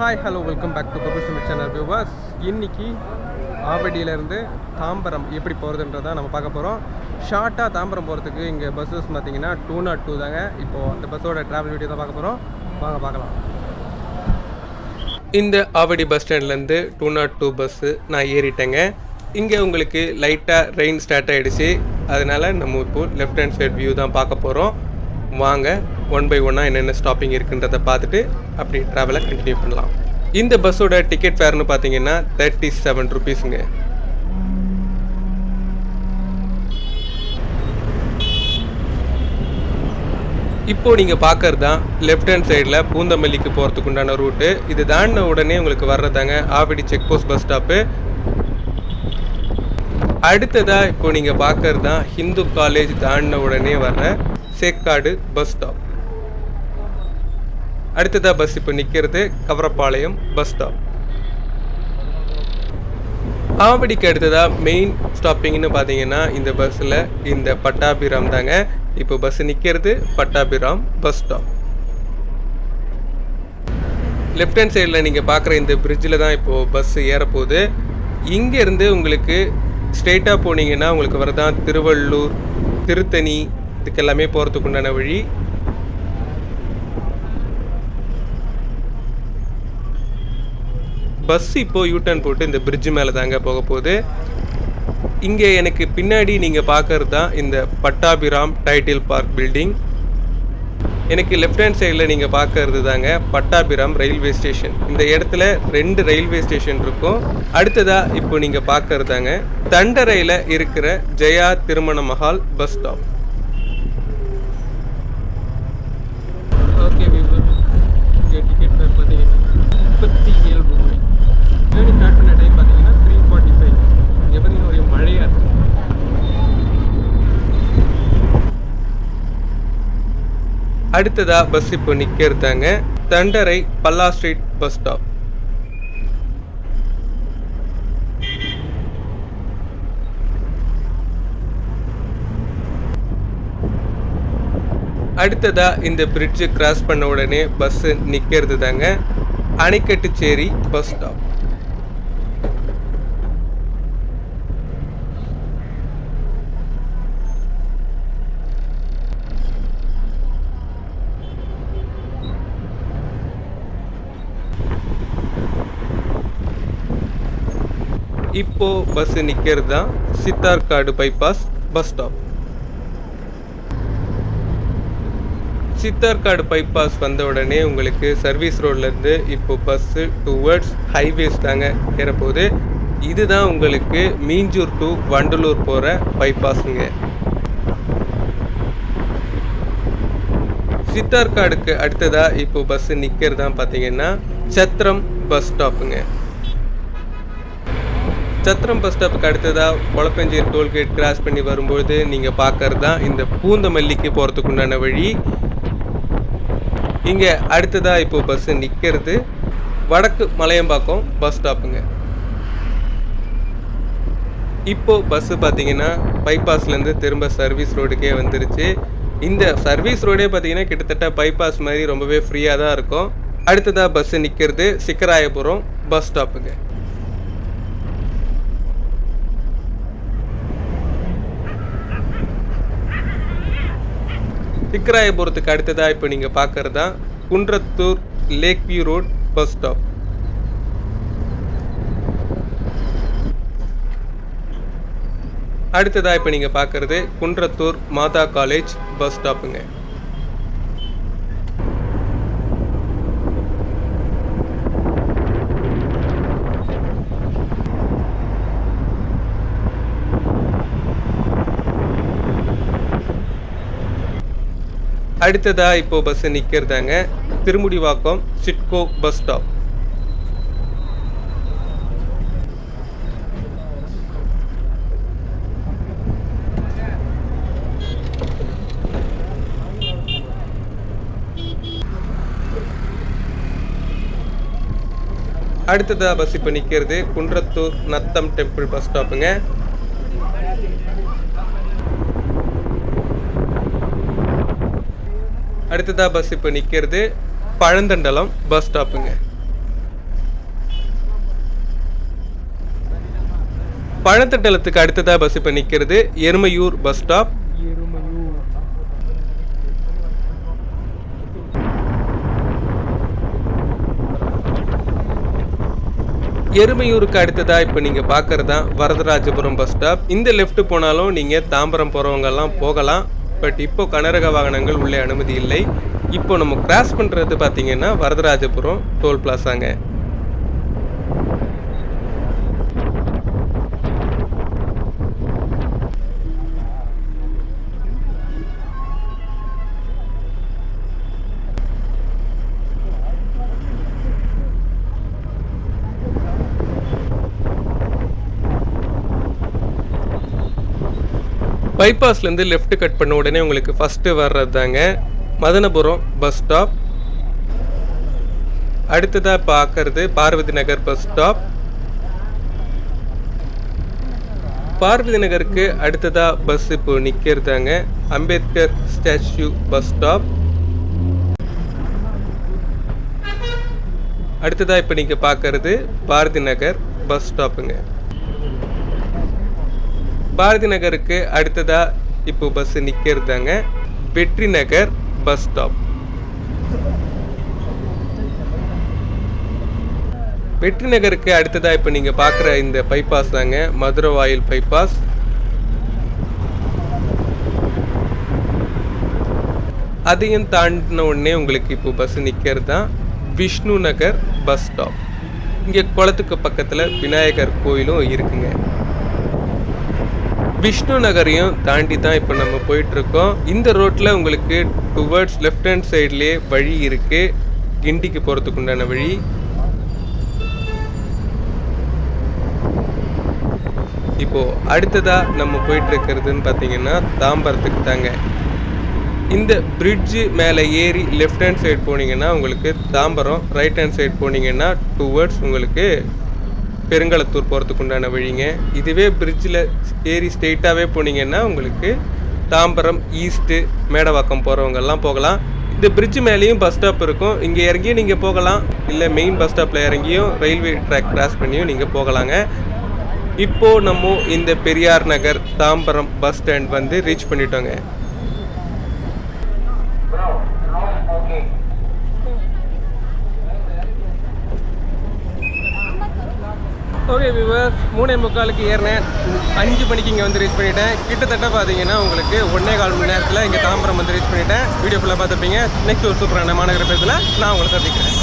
Hi hello welcome back to Kapil சிமிட் channel viewers இன்னைக்கு ஆவடியிலேருந்து தாம்பரம் எப்படி போகிறதுன்றதை நம்ம பார்க்க போகிறோம் ஷார்ட்டாக தாம்பரம் போகிறதுக்கு இங்கே பஸ்ஸஸ் பார்த்தீங்கன்னா டூ நாட் டூ தாங்க. இப்போது அந்த பஸ்ஸோட ட்ராவல் வீடியோ தான் பார்க்க போகிறோம் வாங்க பார்க்கலாம். இந்த ஆவடி பஸ் ஸ்டாண்ட்லேருந்து டூ நாட் டூ பஸ்ஸு நான் ஏறிட்டேங்க. இங்கே உங்களுக்கு லைட்டாக ரெயின் ஸ்டார்ட் ஆகிடுச்சு அதனால் நம்ம இப்போது லெஃப்ட் ஹேண்ட் சைடு வியூ தான் பார்க்க போகிறோம் வாங்க ஒன் பை ஒன்னாக என்னென்ன ஸ்டாப்பிங் இருக்குன்றதை பார்த்துட்டு அப்படி ட்ராவலை கண்டினியூ பண்ணலாம். இந்த பஸ்ஸோட டிக்கெட் ஃபேர்னு பார்த்தீங்கன்னா தேர்ட்டி செவன் ருபீஸுங்க இப்போ நீங்கள் பார்க்கறது தான் லெஃப்ட் ஹேண்ட் சைடில் பூந்தமல்லிக்கு போகிறதுக்கு உண்டான ரூட்டு இது தாண்டின உடனே உங்களுக்கு வர்றதாங்க Avadi check post bus stop அடுத்ததாக இப்போ நீங்கள் பார்க்கறது தான் ஹிந்து காலேஜ் தாண்டின உடனே வர்ற சேக்காடு பஸ் ஸ்டாப் அடுத்ததாக பஸ் இப்போ நிற்கிறது கவரப்பாளையம் பஸ் ஸ்டாப் ஆவடிக்கு அடுத்ததாக மெயின் ஸ்டாப்பிங்னு பார்த்தீங்கன்னா இந்த பஸ்ஸில் இந்த பட்டாபிராம் தாங்க. இப்போ பஸ் நிற்கிறது Pattabiram bus stop left hand சைடில் நீங்கள் பார்க்குற இந்த பிரிட்ஜில் தான் இப்போது பஸ் ஏறப்போகுது. இங்கேருந்து உங்களுக்கு ஸ்ட்ரெயிட்டாக போனீங்கன்னா உங்களுக்கு வரதான் திருவள்ளூர் திருத்தணி இதுக்கெல்லாமே போகிறதுக்கு உண்டான வழி. பஸ் இப்போ யூட்டர்ன் போட்டு இந்த பிரிட்ஜ் மேலே தாங்க போக போகுது. இங்கே எனக்கு பின்னாடி நீங்கள் பார்க்கறது தான் இந்த பட்டாபிராம் டைட்டில் பார்க் பில்டிங் எனக்கு லெஃப்ட் ஹேண்ட் சைடில் நீங்கள் பார்க்கறது தாங்க பட்டாபிராம் ரயில்வே ஸ்டேஷன் இந்த இடத்துல ரெண்டு ரயில்வே ஸ்டேஷன் இருக்கும். அடுத்ததாக இப்போ நீங்கள் பார்க்கறது தாங்க தண்டரையில் இருக்கிற Jaya Thirumana Mahal bus stop okay இங்கே டிக்கெட் ஃபேர் பார்த்தீங்கன்னா முப்பத்தி ஏழு ரூபாய் ஜேர்னி ஸ்டார்ட் பண்ண டைம் பார்த்தீங்கன்னா த்ரீ ஃபார்ட்டி ஃபைவ் இங்கே பார்த்தீங்கன்னா ஒரு மழையாக இருக்கு அடுத்ததாக பஸ் இப்போ நிற்கிறதாங்க Thandarai Palla street bus stop அடுத்ததாக இந்த பிரிட்ஜு கிராஸ் பண்ண உடனே பஸ்ஸு நிற்கிறது தாங்க அணைக்கட்டுச்சேரி பஸ் ஸ்டாப் இப்போ பஸ் நிற்கிறது தான் Chitharkadu bypass bus stop Chitharkadu bypass வந்த உடனே உங்களுக்கு சர்வீஸ் ரோட்லேருந்து இப்போ பஸ்ஸு டுவர்ட்ஸ் ஹைவேஸ் தாங்க ஏறப்போகுது. இதுதான் உங்களுக்கு மீஞ்சூர் டு வண்டலூர் போகிற பைபாஸுங்க சித்தார்காடுக்கு அடுத்ததாக இப்போ பஸ்ஸு நிற்கிறது தான் பார்த்தீங்கன்னா சத்திரம் பஸ் ஸ்டாப்புங்க சத்திரம் பஸ் ஸ்டாப்புக்கு அடுத்ததாக குளப்பஞ்சேரி டோல்கேட் கிராஸ் பண்ணி வரும்பொழுது நீங்கள் பார்க்கறது தான் இந்த பூந்தமல்லிக்கு போகிறதுக்கு உண்டான வழி. இங்கே அடுத்ததாக இப்போ பஸ்ஸு நிற்கிறது வடக்கு மலையம்பாக்கம் பஸ் ஸ்டாப்புங்க இப்போது பஸ்ஸு பார்த்தீங்கன்னா பைபாஸ்லேருந்து திரும்ப சர்வீஸ் ரோடுக்கே வந்துருச்சு. இந்த சர்வீஸ் ரோடே பார்த்தீங்கன்னா கிட்டத்தட்ட பைபாஸ் மாதிரி ரொம்பவே ஃப்ரீயாக தான் இருக்கும். அடுத்ததாக பஸ்ஸு நிற்கிறது சிக்கராயபுரம் பஸ் ஸ்டாப்புங்க சிக்கராயபுரத்துக்கு அடுத்ததாக இப்போ நீங்கள் பார்க்குறது தான் Kundrathur lake view road bus stop அடுத்ததாக இப்போ நீங்கள் பார்க்குறது குன்றத்தூர் மாதா காலேஜ் பஸ் ஸ்டாப்புங்க அடுத்ததா இப்போ பஸ் நிற்கிறதாங்க திருமுடிவாக்கம் சிட்கோ பஸ் ஸ்டாப் அடுத்ததா பஸ் இப்போ நிற்கிறது குன்றத்தூர் நத்தம் டெம்பிள் பஸ் ஸ்டாப்புங்க அடுத்ததாக பஸ் இப்போ நிற்கிறது பழந்தண்டலம் பஸ் ஸ்டாப்புங்க பழத்தண்டலத்துக்கு அடுத்ததாக பஸ் இப்போ நிற்கிறது எருமையூர் பஸ் ஸ்டாப் எருமையூருக்கு அடுத்ததாக இப்போ நீங்கள் பார்க்குறது தான் வரதராஜபுரம் பஸ் ஸ்டாப் இந்த லெஃப்ட் போனாலும் நீங்கள் தாம்பரம் போகிறவங்கெல்லாம் போகலாம். பட் இப்போ கனரக வாகனங்கள் உள்ளே அனுமதி இல்லை. இப்போ நம்ம கிராஸ் பண்ணுறது பார்த்தீங்கன்னா வரதராஜபுரம் டோல் பிளாசாங்க பைபாஸ்லேருந்து லெஃப்ட் கட் பண்ண உடனே உங்களுக்கு ஃபஸ்ட்டு வர்றது தாங்க மதனபுரம் பஸ் ஸ்டாப் அடுத்ததாக பார்க்கறது பார்வதி நகர் பஸ் ஸ்டாப் பார்வதி நகருக்கு அடுத்ததாக பஸ் இப்போ நிற்கிறதாங்க அம்பேத்கர் ஸ்டாச்சு பஸ் ஸ்டாப் அடுத்ததாக இப்போ நீங்கள் பார்க்கறது பாரதி நகர் பஸ் ஸ்டாப்புங்க பாரதி நகருக்கு அடுத்ததாக இப்போ பஸ் நிற்கிறதாங்க வெற்றி நகர் பஸ் ஸ்டாப் வெற்றி நகருக்கு அடுத்ததாக இப்போ நீங்கள் பார்க்குற இந்த பைபாஸ் தாங்க மதுரை வாயில் பைபாஸ் அதையும் தாண்டின உடனே உங்களுக்கு இப்போ பஸ் நிற்கிறது தான் விஷ்ணு நகர் பஸ் ஸ்டாப் இங்கே குளத்துக்கு பக்கத்தில் விநாயகர் கோயிலும் இருக்குங்க. விஷ்ணு நகரையும் தாண்டி தான் இப்போ நம்ம போயிட்டுருக்கோம். இந்த ரோட்டில் உங்களுக்கு டுவர்ட்ஸ் லெஃப்ட் ஹேண்ட் சைட்லேயே வழி இருக்குது கிண்டிக்கு போகிறதுக்கு உண்டான வழி. இப்போது அடுத்ததாக நம்ம போயிட்டுருக்கிறதுன்னு பார்த்தீங்கன்னா தாம்பரத்துக்கு தாங்க. இந்த பிரிட்ஜு மேலே ஏறி லெஃப்ட் ஹேண்ட் சைடு போனீங்கன்னா உங்களுக்கு தாம்பரம் ரைட் ஹேண்ட் சைடு போனீங்கன்னா டுவர்ட்ஸ் உங்களுக்கு பெருங்களத்தூர் போகிறதுக்கு உண்டான வழிங்க. இதுவே பிரிட்ஜில் ஏறி ஸ்ட்ரெயிட்டாகவே போனீங்கன்னா உங்களுக்கு தாம்பரம் ஈஸ்ட்டு மேடவாக்கம் போகிறவங்கெல்லாம் போகலாம். இந்த பிரிட்ஜ் மேலேயும் பஸ் ஸ்டாப் இருக்கும். இங்கே இறங்கியும் நீங்கள் போகலாம். இல்லை மெயின் பஸ் ஸ்டாப்பில் இறங்கியும் ரயில்வே ட்ராக் கிராஸ் பண்ணியும் நீங்கள் போகலாங்க. இப்போது நம்ம இந்த பெரியார் நகர் தாம்பரம் பஸ் ஸ்டாண்ட் வந்து ரீச் பண்ணிட்டோங்க. ஓகே விவர்ஸ் மூணே முக்காலுக்கு ஏறினேன். அஞ்சு மணிக்கு இங்கே வந்து ரீச் பண்ணிட்டேன். கிட்டத்தட்ட பார்த்தீங்கன்னா உங்களுக்கு ஒன்றே கால் மணி நேரத்தில் இங்கே தாம்பரம் வந்து ரீச் பண்ணிட்டேன். வீடியோ ஃபுல்லாக பார்த்துப்பீங்க நெக்ஸ்ட் ஒரு சூப்பரான மாநகர பேசில் நான் உங்களை சந்திக்கிறேன்.